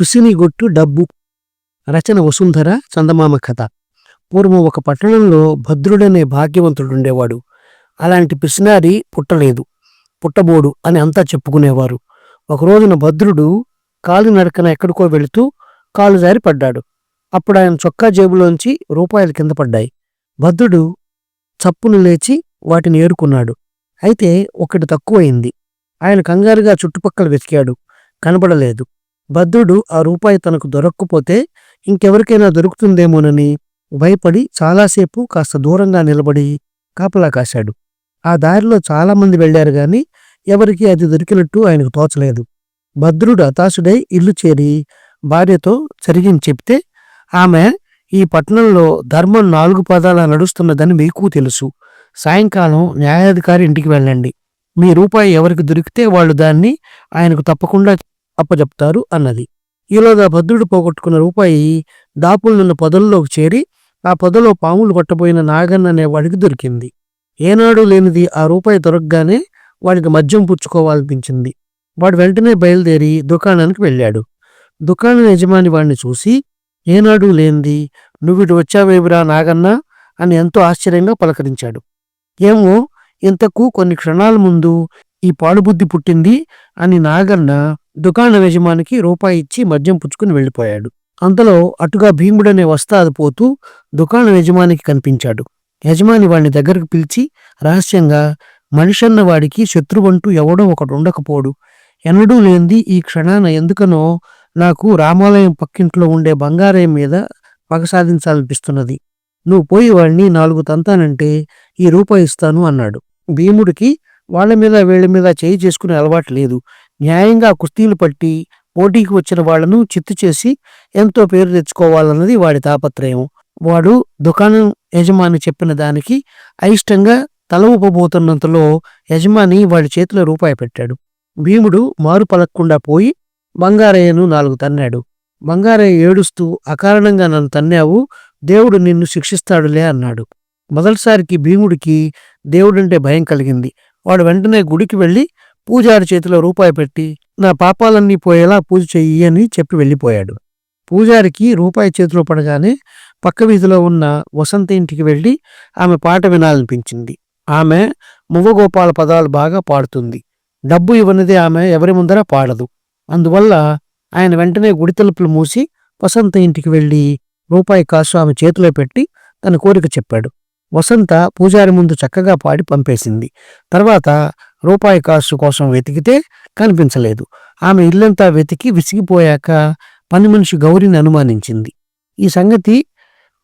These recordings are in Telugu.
పిసినిగొట్టు డబ్బు. రచన వసుంధర చందమామ కథ. పూర్వం ఒక పట్టణంలో భద్రుడనే భాగ్యవంతుడుండేవాడు. అలాంటి పిసినారి పుట్టలేదు. పుట్టబోడు అని అంతా చెప్పుకునేవారు. ఒక రోజున భద్రుడు కాలినడకన ఎక్కడికో వెళుతూ కాలు జారి పడ్డాడు. అప్పుడు ఆయన చొక్కా జేబులోంచి రూపాయలు కింద పడ్డాయి. భద్రుడు చప్పును లేచి వాటిని ఏరుకున్నాడు. అయితే ఒకటి తక్కువయింది. ఆయన కంగారుగా చుట్టుపక్కల వెతికాడు. కనబడలేదు. భద్రుడు ఆ రూపాయి తనకు దొరక్కపోతే ఇంకెవరికైనా దొరుకుతుందేమోనని భయపడి చాలాసేపు కాస్త దూరంగా నిలబడి కాపలా కాశాడు. ఆ దారిలో చాలామంది వెళ్ళారు గాని ఎవరికీ అది దొరికినట్టు ఆయనకు తోచలేదు. భద్రుడు హతాశుడై ఇల్లు చేరి భార్యతో జరిగింది చెప్తే ఆమె ఈ పట్టణంలో ధర్మం నాలుగు పదాల నడుస్తున్నదని మీకు తెలుసు. సాయంకాలం న్యాయాధికారి ఇంటికి వెళ్ళండి. మీ రూపాయి ఎవరికి దొరికితే వాళ్ళు దాన్ని ఆయనకు తప్పకుండా అప్పజెప్తారు అన్నది. ఈలోగా భద్రుడు పోగొట్టుకున్న రూపాయి దాపులున్న పొదల్లోకి చేరి ఆ పొదలో పాములు కొట్టబోయిన నాగన్ అనే వాడికి దొరికింది. ఏనాడు లేనిది ఆ రూపాయి దొరకగానే వాడికి మద్యం పుచ్చుకోవాలనిపించింది. వాడు వెంటనే బయలుదేరి దుకాణానికి వెళ్ళాడు. దుకాణం యజమాని వాడిని చూసి ఏనాడు లేనిది నువ్విటు వచ్చావేమిరా నాగన్న? అని ఎంతో ఆశ్చర్యంగా పలకరించాడు. ఏమో ఇంతకు కొన్ని క్షణాల ముందు ఈ పాడుబుద్ధి పుట్టింది అని నాగన్న దుకాణ యజమానికి రూపాయి ఇచ్చి మద్యం పుచ్చుకుని వెళ్ళిపోయాడు. అంతలో అటుగా భీముడనే వస్తాది పోతూ దుకాణ యజమానికి కనిపించాడు. యజమాని వాడిని దగ్గరకు పిలిచి రహస్యంగా మనిషన్న వాడికి శత్రువంటూ ఎవడో ఒకడు ఉండకపోడు. ఎన్నడూ లేనిది ఈ క్షణాన ఎందుకనో నాకు రామాలయం పక్కింట్లో ఉండే బంగారయం మీద పగ సాధించాలనిపిస్తున్నది. నువ్వు పోయి వాడిని నాలుగు తంతానంటే ఈ రూపాయి ఇస్తాను అన్నాడు. భీముడికి వాళ్ళ మీద వీళ్ళ మీద చేయి చేసుకునే అలవాటు లేదు. న్యాయంగా కుస్తీలు పట్టి పోటీకి వచ్చిన వాళ్ళను చిత్తు చేసి ఎంతో పేరు తెచ్చుకోవాలన్నది వాడి తాపత్రయం. వాడు దుకాణం యజమాని చెప్పిన దానికి అయిష్టంగా తల ఊపబోతున్నంతలో యజమాని వాడి చేతిలో రూపాయి పెట్టాడు. భీముడు మారు పలక్కుండా పోయి బంగారయ్యను నాలుగు తన్నాడు. బంగారయ్య ఏడుస్తూ అకారణంగా నన్ను తన్నావు దేవుడు నిన్ను శిక్షిస్తాడులే అన్నాడు. మొదటిసారికి భీముడికి దేవుడంటే భయం కలిగింది. వాడు వెంటనే గుడికి వెళ్ళి పూజారి చేతిలో రూపాయి పెట్టి నా పాపాలన్నీ పోయేలా పూజ చెయ్యి అని చెప్పి వెళ్ళిపోయాడు. పూజారికి రూపాయి చేతిలో పడగానే పక్క వీధిలో ఉన్న వసంత ఇంటికి వెళ్ళి ఆమె పాట వినాలనిపించింది. ఆమె మువ్వగోపాల పదాలు బాగా పాడుతుంది. డబ్బు ఇవ్వనిదే ఆమె ఎవరి ముందర పాడదు. అందువల్ల ఆయన వెంటనే గుడి తలుపులు మూసి వసంత ఇంటికి వెళ్ళి రూపాయి కాసు ఆమె చేతిలో పెట్టి తన కోరిక చెప్పాడు. వసంత పూజారి ముందు చక్కగా పాడి పంపేసింది. తర్వాత రూపాయి కాసు కోసం వెతికితే కనిపించలేదు. ఆమె ఇల్లంతా వెతికి విసిగిపోయాక పని మనిషి గౌరిని అనుమానించింది. ఈ సంగతి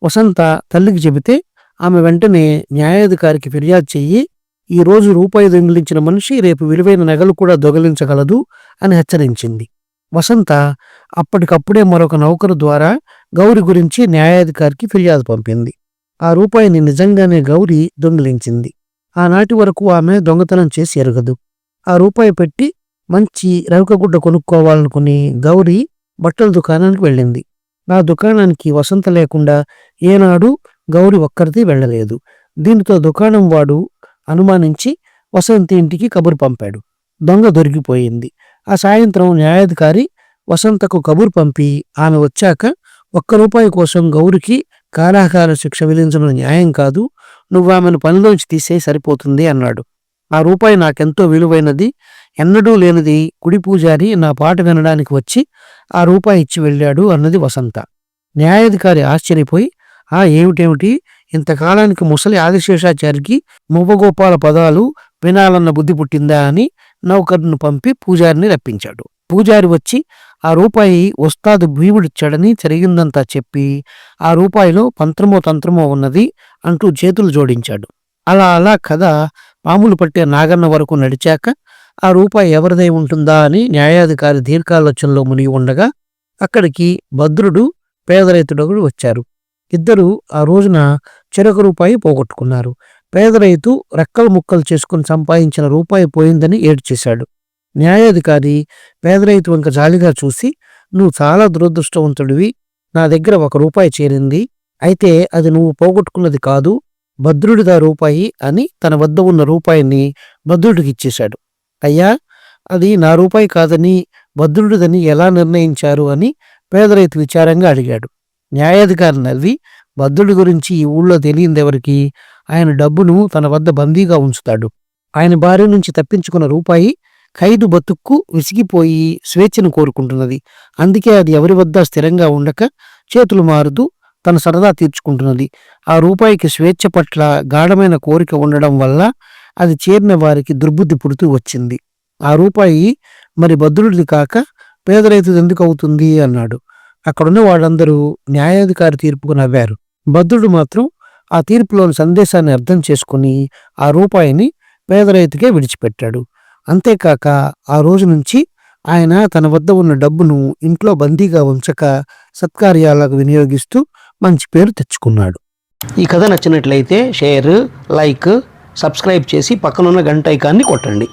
వసంత తల్లికి చెబితే ఆమె వెంటనే న్యాయాధికారికి ఫిర్యాదు చెయ్యి ఈ రోజు రూపాయి దొంగిలించిన మనిషి రేపు విలువైన నగలు కూడా దొంగిలించగలదు అని హెచ్చరించింది. వసంత అప్పటికప్పుడే మరొక నౌకరు ద్వారా గౌరి గురించి న్యాయాధికారికి ఫిర్యాదు పంపింది. ఆ రూపాయిని నిజంగానే గౌరి దొంగిలించింది. ఆనాటి వరకు ఆమె దొంగతనం చేసి ఎరగదు. ఆ రూపాయి పెట్టి మంచి రవికగుడ్డ కొనుక్కోవాలనుకుని గౌరి బట్టల దుకాణానికి వెళ్ళింది. ఆ దుకాణానికి వసంత లేకుండా ఏనాడు గౌరి ఒక్కరిది వెళ్ళలేదు. దీనితో దుకాణం వాడు అనుమానించి వసంత ఇంటికి కబురు పంపాడు. దొంగ దొరికిపోయింది. ఆ సాయంత్రం న్యాయాధికారి వసంతకు కబురు పంపి ఆమె వచ్చాక ఒక్క రూపాయి కోసం గౌరికి కారాగార శిక్ష విధించడం న్యాయం కాదు నువ్వు ఆమెను పనిలోంచి తీసే సరిపోతుంది అన్నాడు. ఆ రూపాయి నాకెంతో విలువైనది ఎన్నడూ లేనిది కుడి పూజారి నా పాట వినడానికి వచ్చి ఆ రూపాయి ఇచ్చి వెళ్ళాడు అన్నది వసంత. న్యాయాధికారి ఆశ్చర్యపోయి ఆ ఏమిటేమిటి? ఇంతకాలానికి ముసలి ఆదిశేషాచారికి మువ్వగోపాల పదాలు వినాలన్న బుద్ధి పుట్టిందా అని నౌకర్ను పంపి పూజారిని రప్పించాడు. పూజారి వచ్చి ఆ రూపాయి వస్తాదు భీముడిచ్చాడని జరిగిందంతా చెప్పి ఆ రూపాయిలో పంత్రమో తంత్రమో ఉన్నది అంటూ చేతులు జోడించాడు. అలా అలా కథ పాములు పట్టే నాగన్న వరకు నడిచాక ఆ రూపాయి ఎవరిదై ఉంటుందా అని న్యాయాధికారి దీర్ఘాలోచనలో మునిగి ఉండగా అక్కడికి భద్రుడు పేదరైతుడొకడు వచ్చారు. ఇద్దరు ఆ రోజున చెరకు రూపాయి పోగొట్టుకున్నారు. పేదరైతు రెక్కలు ముక్కలు చేసుకుని సంపాదించిన రూపాయి పోయిందని ఏడ్చేశాడు. న్యాయాధికారి పేదరైతు వంక జాలిగా చూసి నువ్వు చాలా దురదృష్టవంతుడివి. నా దగ్గర ఒక రూపాయి చేరింది. అయితే అది నువ్వు పోగొట్టుకున్నది కాదు భద్రుడిదా రూపాయి అని తన వద్ద ఉన్న రూపాయిని భద్రుడికి ఇచ్చేశాడు. అయ్యా అది నా రూపాయి కాదని భద్రుడిదని ఎలా నిర్ణయించారు అని పేద రైతు విచారంగా అడిగాడు. న్యాయాధికారి నవ్వి భద్రుడి గురించి ఈ ఊళ్ళో తెలియందెవరికి? ఆయన డబ్బును తన వద్ద బందీగా ఉంచుతాడు. ఆయన భార్య నుంచి తప్పించుకున్న రూపాయి ఖైదు బతుక్కు విసిగిపోయి స్వేచ్ఛను కోరుకుంటున్నది. అందుకే అది ఎవరి వద్ద స్థిరంగా ఉండక చేతులు మారుతూ తన సరదా తీర్చుకుంటున్నది. ఆ రూపాయికి స్వేచ్ఛ పట్ల గాఢమైన కోరిక ఉండడం వల్ల అది చేరిన వారికి దుర్బుద్ధి పుడుతూ వచ్చింది. ఆ రూపాయి మరి భద్రుడిది కాక పేద రైతుది ఎందుకు అవుతుంది? అన్నాడు. అక్కడున్న వాళ్ళందరూ న్యాయాధికారి తీర్పుకు నవ్వారు. భద్రుడు మాత్రం ఆ తీర్పులోని సందేశాన్ని అర్థం చేసుకుని ఆ రూపాయిని పేద రైతుకే విడిచిపెట్టాడు. అంతేకాక ఆ రోజు నుంచి ఆయన తన వద్ద ఉన్న డబ్బును ఇంట్లో బందీగా ఉంచక సత్కార్యాలకు వినియోగిస్తూ మంచి పేరు తెచ్చుకున్నాడు. ఈ కథ నచ్చినట్లయితే షేర్ లైక్ సబ్స్క్రైబ్ చేసి పక్కనున్న గంట ఐకాన్ని కొట్టండి.